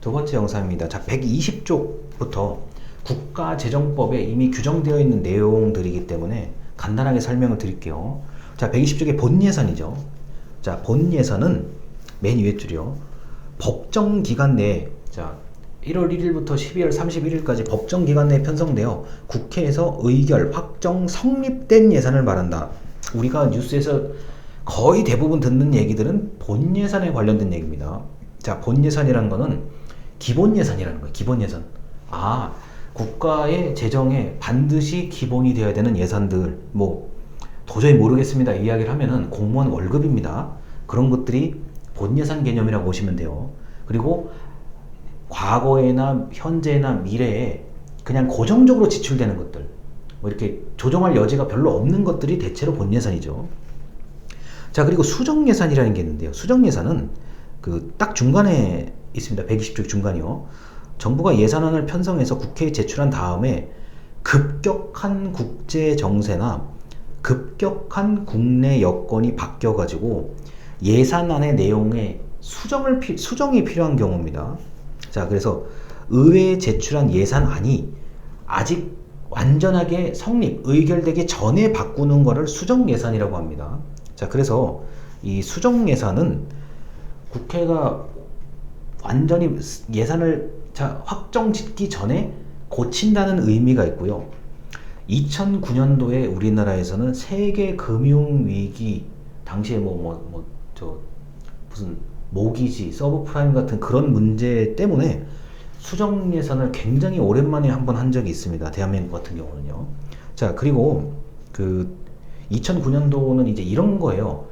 두 번째 영상입니다. 자, 120쪽부터 국가재정법에 이미 규정되어 있는 내용들이기 때문에 간단하게 설명을 드릴게요. 자, 120쪽의 본 예산이죠. 자, 본 예산은 맨 위에 줄이요. 법정 기간 내에 자, 1월 1일부터 12월 31일까지 법정 기간 내에 편성되어 국회에서 의결, 확정, 성립된 예산을 말한다. 우리가 뉴스에서 거의 대부분 듣는 얘기들은 본 예산에 관련된 얘기입니다. 자, 본 예산이라는 거는 기본 예산이라는 거예요. 기본 예산. 아, 국가의 재정에 반드시 기본이 되어야 되는 예산들, 뭐, 도저히 모르겠습니다. 이야기를 하면은 공무원 월급입니다. 그런 것들이 본 예산 개념이라고 보시면 돼요. 그리고 과거에나 현재나 미래에 그냥 고정적으로 지출되는 것들, 뭐 이렇게 조정할 여지가 별로 없는 것들이 대체로 본 예산이죠. 자, 그리고 수정 예산이라는 게 있는데요. 수정 예산은 그 딱 중간에 있습니다. 120쪽 중간이요. 정부가 예산안을 편성해서 국회에 제출한 다음에 급격한 국제 정세나 급격한 국내 여건이 바뀌어 가지고 예산안의 내용에 수정을 피- 수정이 필요한 경우입니다. 자, 그래서 의회에 제출한 예산안이 아직 완전하게 성립, 의결되기 전에 바꾸는 거를 수정 예산이라고 합니다. 자, 그래서 이 수정 예산은 국회가 완전히 예산을 자, 확정 짓기 전에 고친다는 의미가 있고요. 2009년도에 우리나라에서는 세계 금융 위기 당시에 뭐 뭐 뭐 저 무슨 모기지, 서브프라임 같은 그런 문제 때문에 수정 예산을 굉장히 오랜만에 한 번 한 적이 있습니다. 대한민국 같은 경우는요. 자, 그리고 그 2009년도는 이제 이런 거예요.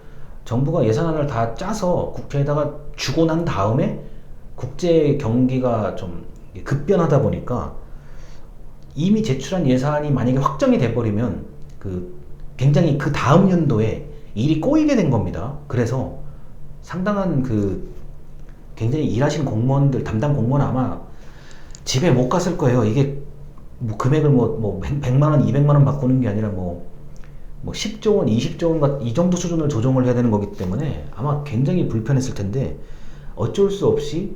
정부가 예산안을 다 짜서 국회에다가 주고 난 다음에 국제 경기가 좀 급변하다 보니까 이미 제출한 예산이 만약에 확정이 돼버리면 그 굉장히 그 다음 연도에 일이 꼬이게 된 겁니다. 그래서 상당한 그 굉장히 일하신 공무원들 담당 공무원 아마 집에 못 갔을 거예요. 이게 뭐 금액을 뭐, 뭐 100만 원, 200만 원 바꾸는 게 아니라 뭐, 뭐 10조 원, 20조 원, 같- 이 정도 수준을 조정을 해야 되는 거기 때문에 아마 굉장히 불편했을 텐데 어쩔 수 없이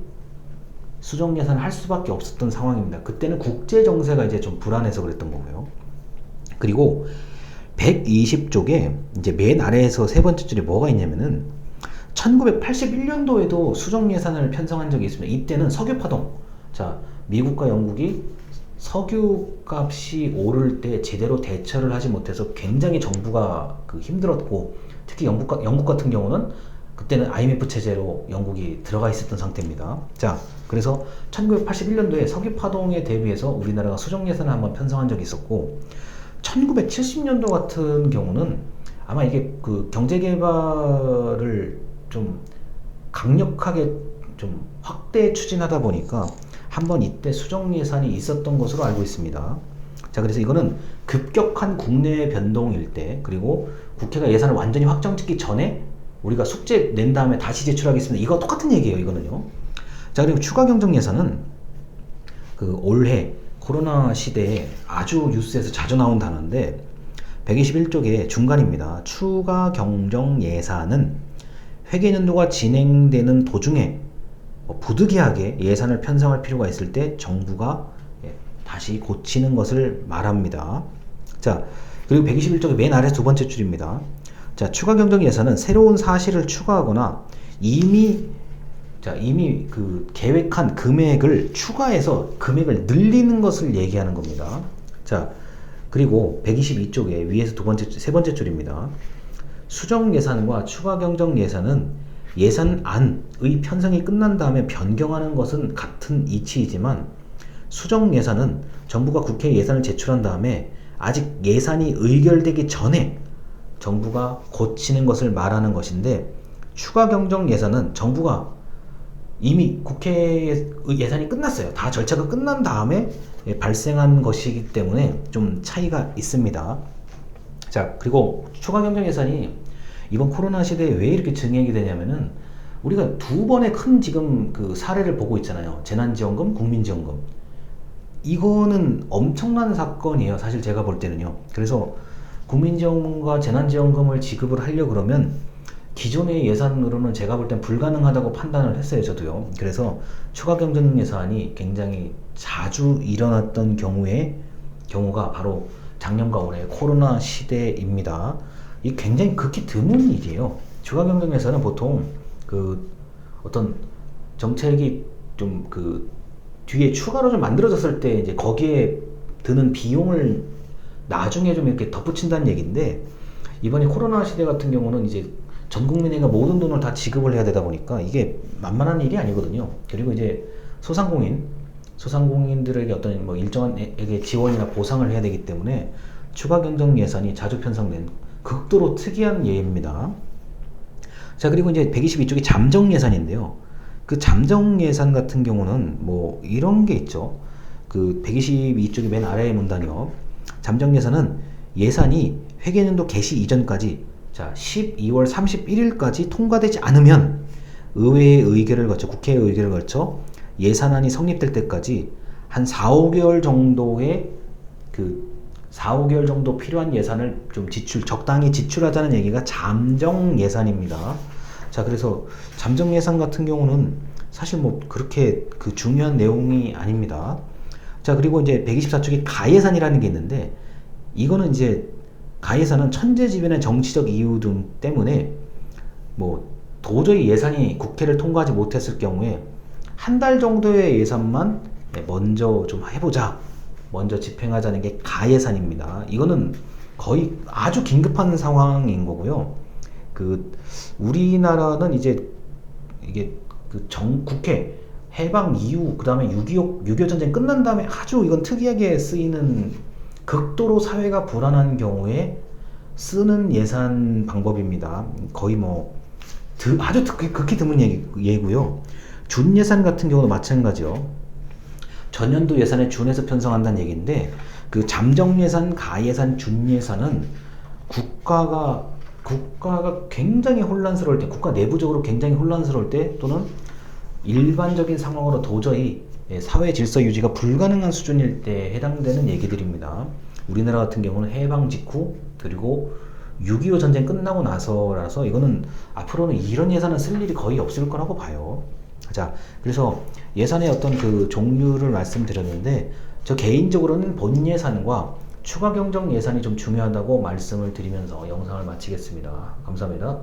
수정 예산을 할 수밖에 없었던 상황입니다. 그때는 국제 정세가 이제 좀 불안해서 그랬던 거고요. 그리고 120쪽에 이제 맨 아래에서 세 번째 줄에 뭐가 있냐면은 1981년도에도 수정 예산을 편성한 적이 있습니다. 이때는 석유 파동. 자, 미국과 영국이 석유 값이 오를 때 제대로 대처를 하지 못해서 굉장히 정부가 그 힘들었고 특히 영국, 가- 영국 같은 경우는 그때는 IMF 체제로 영국이 들어가 있었던 상태입니다. 자, 그래서 1981년도에 석유 파동에 대비해서 우리나라가 수정 예산을 한번 편성한 적이 있었고 1970년도 같은 경우는 아마 이게 그 경제 개발을 좀 강력하게 좀 확대 추진하다 보니까 한번 이때 수정 예산이 있었던 것으로 알고 있습니다. 자, 그래서 이거는 급격한 국내 변동일 때 그리고 국회가 예산을 완전히 확정 짓기 전에 우리가 숙제 낸 다음에 다시 제출하겠습니다. 이거 똑같은 얘기예요, 이거는요. 자, 그리고 추가 경정 예산은 그 올해 코로나 시대에 아주 뉴스에서 자주 나온 단어인데 121쪽의 중간입니다. 추가 경정 예산은 회계연도가 진행되는 도중에 뭐 부득이하게 예산을 편성할 필요가 있을 때 정부가 예, 다시 고치는 것을 말합니다. 자, 그리고 121쪽의 맨 아래 두 번째 줄입니다. 자, 추가 경정 예산은 새로운 사실을 추가하거나 이미 자, 이미 그 계획한 금액을 추가해서 금액을 늘리는 것을 얘기하는 겁니다. 자, 그리고 122쪽에 위에서 두 번째, 세 번째 줄입니다. 수정 예산과 추가 경정 예산은 예산 안의 편성이 끝난 다음에 변경하는 것은 같은 이치이지만 수정 예산은 정부가 국회에 예산을 제출한 다음에 아직 예산이 의결되기 전에 정부가 고치는 것을 말하는 것인데 추가 경정 예산은 정부가 이미 국회 예산이 끝났어요. 다 절차가 끝난 다음에 예, 발생한 것이기 때문에 좀 차이가 있습니다. 자, 그리고 추가 경정 예산이 이번 코로나 시대에 왜 이렇게 증액이 되냐면은 우리가 두 번의 큰 지금 그 사례를 보고 있잖아요. 재난지원금, 국민지원금. 이거는 엄청난 사건이에요. 사실 제가 볼 때는요. 그래서 국민지원금과 재난지원금을 지급을 하려 그러면 기존의 예산으로는 제가 볼 땐 불가능하다고 판단을 했어요, 저도요. 그래서 추가 경정 예산이 굉장히 자주 일어났던 경우에 경우가 바로 작년과 올해 코로나 시대입니다. 이 굉장히 극히 드문 일이에요. 추가 경정 예산은 보통 그 어떤 정책이 좀 그 뒤에 추가로 좀 만들어졌을 때 이제 거기에 드는 비용을 나중에 좀 이렇게 덧붙인다는 얘기인데 이번에 코로나 시대 같은 경우는 이제 전 국민에게 모든 돈을 다 지급을 해야 되다 보니까 이게 만만한 일이 아니거든요. 그리고 이제 소상공인, 소상공인들에게 어떤 뭐 일정한 에게 지원이나 보상을 해야 되기 때문에 추가 경정 예산이 자주 편성된 극도로 특이한 예입니다. 자, 그리고 이제 122쪽이 잠정 예산인데요. 그 잠정 예산 같은 경우는 뭐 이런 게 있죠. 그 122쪽이 맨 아래의 문단이요. 잠정 예산은 예산이 회계년도 개시 이전까지 자 12월 31일까지 통과되지 않으면 의회의 의결을 거쳐 국회의 의결을 거쳐 예산안이 성립될 때까지 한 4, 5개월 정도의 그 4, 5개월 정도 필요한 예산을 좀 지출 적당히 지출하자는 얘기가 잠정 예산입니다. 자 그래서 잠정 예산 같은 경우는 사실 뭐 그렇게 그 중요한 내용이 아닙니다. 자 그리고 이제 124쪽에 가예산이라는 게 있는데 이거는 이제 가예산은 천재지변의 정치적 이유 등 때문에 뭐 도저히 예산이 국회를 통과하지 못했을 경우에 한 달 정도의 예산만 네, 먼저 좀 해보자 먼저 집행하자는 게 가예산입니다. 이거는 거의 아주 긴급한 상황인 거고요. 그 우리나라는 이제 이게 그 정 국회 해방 이후 그다음에 6.25 6.25 전쟁 끝난 다음에 아주 이건 특이하게 쓰이는 극도로 사회가 불안한 경우에 쓰는 예산 방법입니다. 거의 뭐 드- 아주 특- 극히 드문 얘기, 예고요. 준 예산 같은 경우도 마찬가지요. 전년도 예산에 준해서 편성한다는 얘기인데 그 잠정 예산, 가 예산, 준 예산은 국가가 국가가 굉장히 혼란스러울 때, 국가 내부적으로 굉장히 혼란스러울 때 또는 일반적인 상황으로 도저히 예, 사회 질서 유지가 불가능한 수준일 때 해당되는 얘기들입니다. 우리나라 같은 경우는 해방 직후 그리고 6.25 전쟁 끝나고 나서라서 이거는 앞으로는 이런 예산은 쓸 일이 거의 없을 거라고 봐요. 자, 그래서 예산의 어떤 그 종류를 말씀드렸는데 저 개인적으로는 본 예산과 추가 경정 예산이 좀 중요하다고 말씀을 드리면서 영상을 마치겠습니다. 감사합니다.